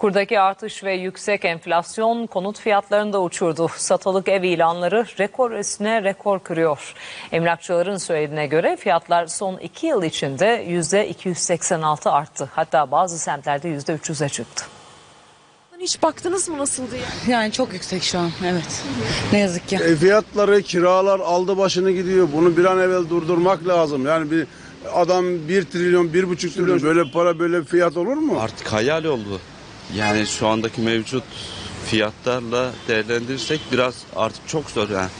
Kurdaki artış ve yüksek enflasyon konut fiyatlarını da uçurdu. Satılık ev ilanları rekor üstüne rekor kırıyor. Emlakçıların söylediğine göre fiyatlar son iki yıl içinde %286 arttı. Hatta bazı semtlerde %300'e çıktı. Hiç baktınız mı nasıl diye? Yani çok yüksek şu an evet. Ne yazık ki. E, fiyatları, kiralar aldı başını gidiyor. Bunu bir an evvel durdurmak lazım. Yani bir adam 1 trilyon, bir buçuk trilyon böyle para böyle fiyat olur mu? Artık hayal oldu. Yani şu andaki mevcut fiyatlarla değerlendirirsek biraz artık çok zor yani.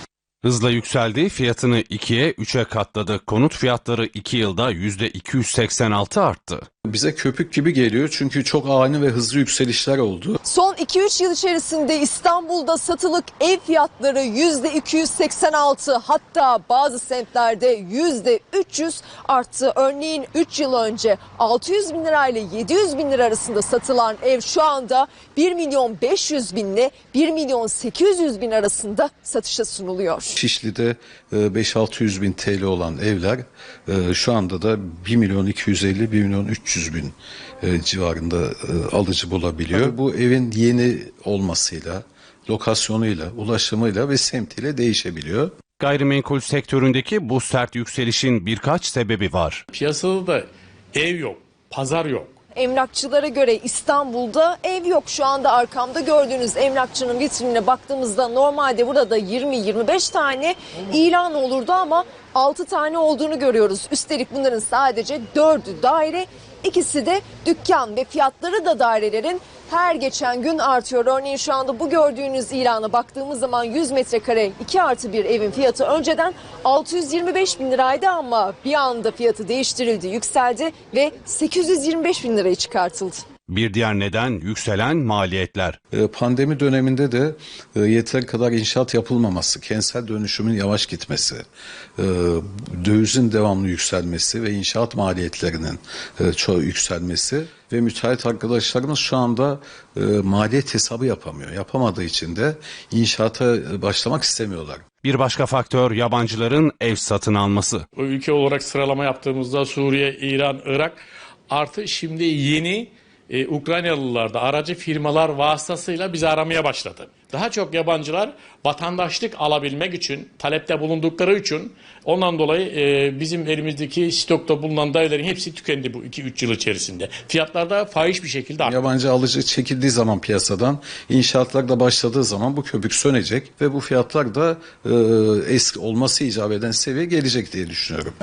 Hızla yükseldi, fiyatını 2'ye 3'e katladı. Konut fiyatları 2 yılda %286 arttı. Bize köpük gibi geliyor çünkü çok ani ve hızlı yükselişler oldu. Son 2-3 yıl içerisinde İstanbul'da satılık ev fiyatları %286 hatta bazı semtlerde %300 arttı. Örneğin 3 yıl önce 600 bin lirayla 700 bin lira arasında satılan ev şu anda 1 milyon 500 binle 1 milyon 800 bin arasında satışa sunuluyor. Şişli'de e, 5-600 bin TL olan evler e, şu anda da 1 milyon 250 1 milyon 300 bin e, civarında e, alıcı bulabiliyor. Bu evin yeni olmasıyla, lokasyonuyla, ulaşımıyla ve semtiyle değişebiliyor. Gayrimenkul sektöründeki bu sert yükselişin birkaç sebebi var. Piyasada da ev yok, pazar yok. Emlakçılara göre İstanbul'da ev yok. Şu anda arkamda gördüğünüz emlakçının vitrinine baktığımızda normalde burada 20-25 tane ilan olurdu ama 6 tane olduğunu görüyoruz. Üstelik bunların sadece 4'ü daire, ikisi de dükkan ve fiyatları da dairelerin her geçen gün artıyor. Örneğin şu anda bu gördüğünüz ilana baktığımız zaman 100 metrekare 2 artı bir evin fiyatı önceden 625 bin liraydı ama bir anda fiyatı değiştirildi, yükseldi ve 825 bin liraya çıkartıldı. Bir diğer neden yükselen maliyetler. E, Pandemi döneminde de e, yeter kadar inşaat yapılmaması, kentsel dönüşümün yavaş gitmesi, e, dövizin devamlı yükselmesi ve inşaat maliyetlerinin çoğu yükselmesi ve müteahhit arkadaşlarımız şu anda e, maliyet hesabı yapamıyor. Yapamadığı için de inşaata başlamak istemiyorlar. Bir başka faktör yabancıların ev satın alması. Ülke olarak sıralama yaptığımızda Suriye, İran, Irak artı şimdi yeni e, Ukraynalılar da aracı firmalar vasıtasıyla bizi aramaya başladı. Daha çok yabancılar vatandaşlık alabilmek için, talepte bulundukları için ondan dolayı e, bizim elimizdeki stokta bulunan dairelerin hepsi tükendi bu 2-3 yıl içerisinde. Fiyatlarda fahiş bir şekilde arttı. Yabancı alıcı çekildiği zaman piyasadan, inşaatlar da başladığı zaman bu köpük sönecek ve bu fiyatlar da e, eski olması icap eden seviye gelecek diye düşünüyorum.